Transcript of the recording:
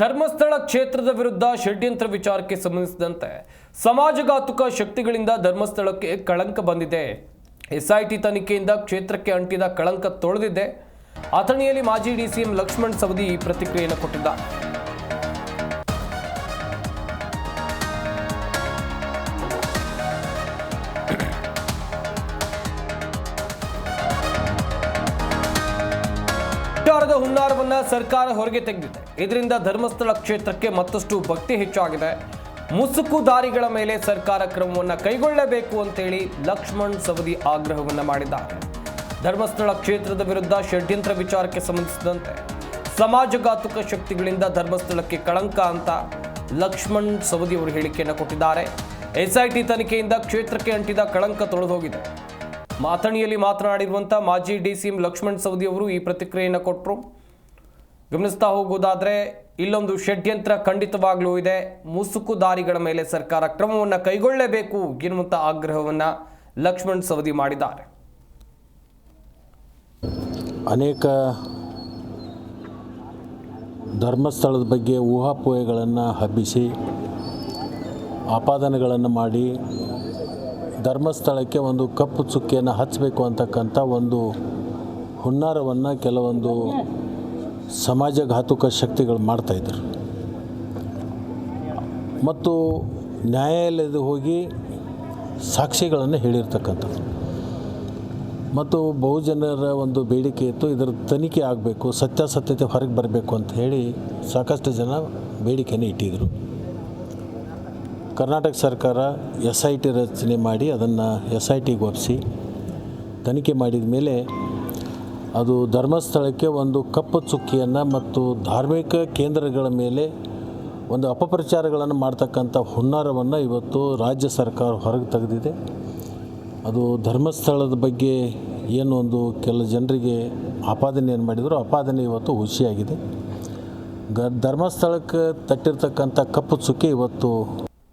ಧರ್ಮಸ್ಥಳ ಕ್ಷೇತ್ರದ ವಿರುದ್ಧ ಷಡ್ಯಂತ್ರ ವಿಚಾರಕ್ಕೆ ಸಂಬಂಧಿಸಿದಂತೆ ಸಮಾಜಘಾತುಕ ಶಕ್ತಿಗಳಿಂದ ಧರ್ಮಸ್ಥಳಕ್ಕೆ ಕಳಂಕ ಬಂದಿದೆ. ಎಸ್ಐಟಿ ತನಿಖೆಯಿಂದ ಕ್ಷೇತ್ರಕ್ಕೆ ಅಂಟಿದ ಕಳಂಕ ತೊಳೆದಿದೆ. ಅಥಣಿಯಲ್ಲಿ ಮಾಜಿ ಡಿಸಿಎಂ ಲಕ್ಷ್ಮಣ್ ಸವದಿ ಈ ಪ್ರತಿಕ್ರಿಯೆಯನ್ನು ಕೊಟ್ಟಿದ್ದಾರೆ. ವಿಚಾರದ ಹುನ್ನಾರವನ್ನ ಸರ್ಕಾರ ಹೊರಗೆ ತೆಗೆದಿದೆ. ಇದರಿಂದ ಧರ್ಮಸ್ಥಳ ಕ್ಷೇತ್ರಕ್ಕೆ ಮತ್ತಷ್ಟು ಭಕ್ತಿ ಹೆಚ್ಚಾಗಿದೆ. ಮುಸುಕು ದಾರಿಗಳ ಮೇಲೆ ಸರ್ಕಾರ ಕ್ರಮವನ್ನ ಕೈಗೊಳ್ಳಬೇಕು ಅಂತೇಳಿ ಲಕ್ಷ್ಮಣ್ ಸವದಿ ಆಗ್ರಹವನ್ನ ಮಾಡಿದ್ದಾರೆ. ಧರ್ಮಸ್ಥಳ ಕ್ಷೇತ್ರದ ವಿರುದ್ಧ ಷಡ್ಯಂತ್ರ ವಿಚಾರಕ್ಕೆ ಸಂಬಂಧಿಸಿದಂತೆ ಸಮಾಜಘಾತುಕ ಶಕ್ತಿಗಳಿಂದ ಧರ್ಮಸ್ಥಳಕ್ಕೆ ಕಳಂಕ ಅಂತ ಲಕ್ಷ್ಮಣ್ ಸವದಿ ಅವರು ಹೇಳಿಕೆಯನ್ನು ಕೊಟ್ಟಿದ್ದಾರೆ. ಎಸ್ಐಟಿ ತನಿಖೆಯಿಂದ ಕ್ಷೇತ್ರಕ್ಕೆ ಅಂಟಿದ ಕಳಂಕ ತೊಳೆದೋಗಿದೆ ಮಾತಣಿಯಲ್ಲಿ ಮಾತನಾಡಿರುವಂಥ ಮಾಜಿ D C M Lakshman Savadi ಅವರು ಈ ಪ್ರತಿಕ್ರಿಯೆಯನ್ನು ಕೊಟ್ಟರು ಗಮನಿಸ್ತಾ ಹೋಗೋದಾದ್ರೆ, ಇಲ್ಲೊಂದು ಷಡ್ಯಂತ್ರ ಖಂಡಿತವಾಗಲೂ ಇದೆ. ಮುಸುಕು ದಾರಿಗಳ ಮೇಲೆ ಸರ್ಕಾರ ಕ್ರಮವನ್ನು ಕೈಗೊಳ್ಳಬೇಕು ಎನ್ನುವಂಥ ಆಗ್ರಹವನ್ನು ಲಕ್ಷ್ಮಣ್ ಸವದಿ ಮಾಡಿದ್ದಾರೆ. ಅನೇಕ ಧರ್ಮಸ್ಥಳದ ಬಗ್ಗೆ ಊಹಾಪೋಹೆಗಳನ್ನು ಹಬ್ಬಿಸಿ, ಆಪಾದನೆಗಳನ್ನು ಮಾಡಿ ಧರ್ಮಸ್ಥಳಕ್ಕೆ ಒಂದು ಕಪ್ಪು ಚುಕ್ಕಿಯನ್ನು ಹಚ್ಚಬೇಕು ಅಂತಕ್ಕಂಥ ಒಂದು ಹುನ್ನಾರವನ್ನು ಕೆಲವೊಂದು ಸಮಾಜಘಾತುಕ ಶಕ್ತಿಗಳು ಮಾಡ್ತಾಯಿದ್ರು ಮತ್ತು ನ್ಯಾಯಾಲಯದ ಹೋಗಿ ಸಾಕ್ಷಿಗಳನ್ನು ಹೇಳಿರ್ತಕ್ಕಂಥದ್ದು. ಮತ್ತು ಬಹುಜನರ ಒಂದು ಬೇಡಿಕೆ ಇತ್ತು, ಇದರ ತನಿಖೆ ಆಗಬೇಕು, ಸತ್ಯಾಸತ್ಯತೆ ಹೊರಗೆ ಬರಬೇಕು ಅಂತ ಹೇಳಿ ಸಾಕಷ್ಟು ಜನ ಬೇಡಿಕೆಯನ್ನು ಇಟ್ಟಿದ್ದರು. ಕರ್ನಾಟಕ ಸರ್ಕಾರ ಎಸ್ ಐ ಟಿ ರಚನೆ ಮಾಡಿ ಅದನ್ನು ಎಸ್ ಐ ಟಿಗೆ ಒಪ್ಪಿಸಿ ತನಿಖೆ ಮಾಡಿದ ಮೇಲೆ ಅದು ಧರ್ಮಸ್ಥಳಕ್ಕೆ ಒಂದು ಕಪ್ಪು ಚುಕ್ಕಿಯನ್ನು ಮತ್ತು ಧಾರ್ಮಿಕ ಕೇಂದ್ರಗಳ ಮೇಲೆ ಒಂದು ಅಪಪ್ರಚಾರಗಳನ್ನು ಮಾಡ್ತಕ್ಕಂಥ ಹುನ್ನಾರವನ್ನು ಇವತ್ತು ರಾಜ್ಯ ಸರ್ಕಾರ ಹೊರಗೆ ತೆಗೆದಿದೆ. ಅದು ಧರ್ಮಸ್ಥಳದ ಬಗ್ಗೆ ಏನು ಒಂದು ಕೆಲ ಜನರಿಗೆ ಆಪಾದನೆಯನ್ನು ಮಾಡಿದರು, ಆಪಾದನೆ ಇವತ್ತು ಹುಸಿಯಾಗಿದೆ ಗ ಧರ್ಮಸ್ಥಳಕ್ಕೆ ತಟ್ಟಿರ್ತಕ್ಕಂಥ ಕಪ್ಪು ಚುಕ್ಕಿ ಇವತ್ತು